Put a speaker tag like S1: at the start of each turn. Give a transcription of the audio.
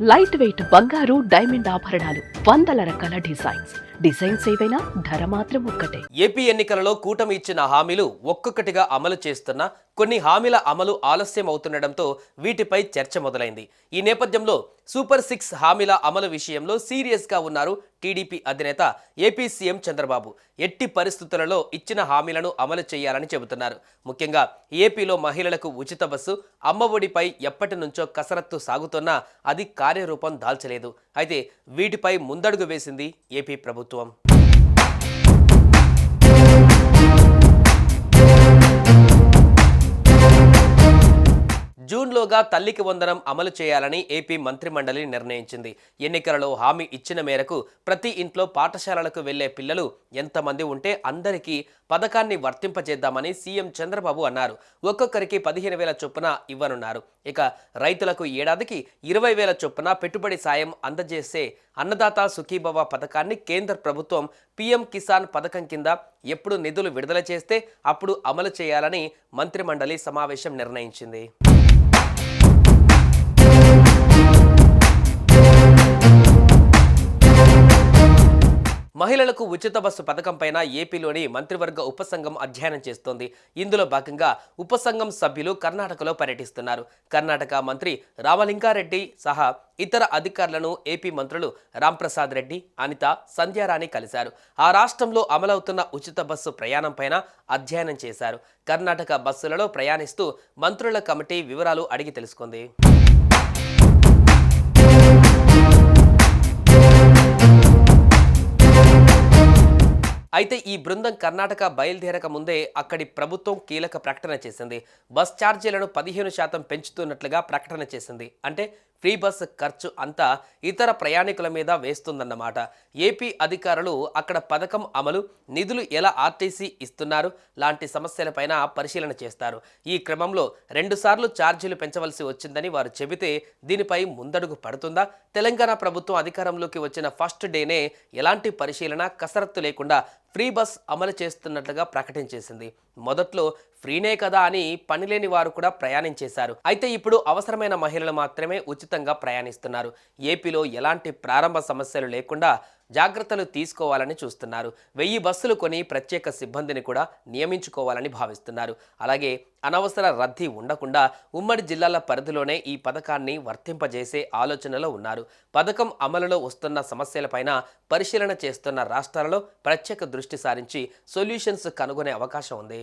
S1: Light weight బంగారు diamond ఆభరణాలు వందల రకాల డిజైన్స్ డిజైన్స్ ఏవైనా ధర మాత్రం ఒక్కటే.
S2: ఏపీ ఎన్నికలలో కూటమి ఇచ్చిన హామీలు ఒక్కొక్కటిగా అమలు చేస్తున్న కొన్ని హామీల అమలు ఆలస్యం అవుతుండటంతో వీటిపై చర్చ మొదలైంది. ఈ నేపథ్యంలో సూపర్ సిక్స్ హామీల అమలు విషయంలో సీరియస్గా ఉన్నారు టీడీపీ అధినేత ఏపీ సీఎం చంద్రబాబు. ఎట్టి పరిస్థితులలో ఇచ్చిన హామీలను అమలు చేయాలని చెబుతున్నారు. ముఖ్యంగా ఏపీలో మహిళలకు ఉచిత బస్సు అమ్మఒడిపై ఎప్పటి నుంచో కసరత్తు సాగుతున్నా అది కార్యరూపం దాల్చలేదు. అయితే వీటిపై ముందడుగు వేసింది ఏపీ ప్రభుత్వం. జూన్లోగా తల్లికి వందనం అమలు చేయాలని ఏపీ మంత్రిమండలి నిర్ణయించింది. ఎన్నికలలో హామీ ఇచ్చిన మేరకు ప్రతి ఇంట్లో పాఠశాలలకు వెళ్ళే పిల్లలు ఎంతమంది ఉంటే అందరికీ పథకాన్ని వర్తింపజేద్దామని సీఎం చంద్రబాబు అన్నారు. ఒక్కొక్కరికి పదిహేను వేల చొప్పున ఇవ్వనున్నారు. ఇక రైతులకు ఏడాదికి ఇరవై వేల చొప్పున పెట్టుబడి సాయం అందజేసే అన్నదాత సుఖీభవ పథకాన్ని కేంద్ర ప్రభుత్వం పీఎం కిసాన్ పథకం కింద ఎప్పుడు నిధులు విడుదల చేస్తే అప్పుడు అమలు చేయాలని మంత్రిమండలి సమావేశం నిర్ణయించింది. మహిళలకు ఉచిత బస్సు పథకం పైన ఏపీలోని మంత్రివర్గ ఉపసంఘం అధ్యయనం చేస్తోంది. ఇందులో భాగంగా ఉపసంఘం సభ్యులు కర్ణాటకలో పర్యటిస్తున్నారు. కర్ణాటక మంత్రి రామలింగారెడ్డి సహా ఇతర అధికారులను ఏపీ మంత్రులు రాంప్రసాద్ రెడ్డి అనిత సంధ్యారాణి కలిశారు. ఆ రాష్ట్రంలో అమలవుతున్న ఉచిత బస్సు ప్రయాణం పైన అధ్యయనం చేశారు. కర్ణాటక బస్సులలో ప్రయాణిస్తూ మంత్రుల కమిటీ వివరాలు అడిగి తెలుసుకుంది. అయితే ఈ బృందం కర్ణాటక బయలుదేరక ముందే అక్కడి ప్రభుత్వం కీలక ప్రకటన చేసింది. బస్ ఛార్జీలను పదిహేను శాతం పెంచుతున్నట్లుగా ప్రకటన చేసింది. అంటే ఫ్రీ బస్ ఖర్చు అంతా ఇతర ప్రయాణికుల మీద వేస్తుందన్నమాట. ఏపీ అధికారులు అక్కడ పథకం అమలు నిధులు ఎలా ఆర్టీసీ ఇస్తున్నారు లాంటి సమస్యలపైన పరిశీలన చేస్తారు. ఈ క్రమంలో రెండుసార్లు ఛార్జీలు పెంచవలసి వచ్చిందని వారు చెబితే దీనిపై ముందడుగు పడుతుందా? తెలంగాణ ప్రభుత్వం అధికారంలోకి వచ్చిన ఫస్ట్ డేనే ఎలాంటి పరిశీలన కసరత్తు లేకుండా ఫ్రీ బస్ అమలు చేస్తున్నట్లుగా ప్రకటించేసింది. మొదట్లో ఫ్రీనే కదా అని పనిలేని వారు కూడా ప్రయాణించేశారు. అయితే ఇప్పుడు అవసరమైన మహిళలు మాత్రమే ఉచితంగా ప్రయాణిస్తున్నారు. ఏపీలో ఎలాంటి ప్రారంభ సమస్యలు లేకుండా జాగ్రత్తలు తీసుకోవాలని చూస్తున్నారు. వెయ్యి బస్సులు కొని ప్రత్యేక సిబ్బందిని కూడా నియమించుకోవాలని భావిస్తున్నారు. అలాగే అనవసర రద్దీ ఉండకుండా ఉమ్మడి జిల్లాల పరిధిలోనే ఈ పథకాన్ని వర్తింపజేసే ఆలోచనలో ఉన్నారు. పథకం అమలులో వస్తున్న సమస్యలపైన పరిశీలన చేస్తున్న రాష్ట్రాలలో ప్రత్యేక దృష్టి సారించి సొల్యూషన్స్ కనుగొనే అవకాశం ఉంది.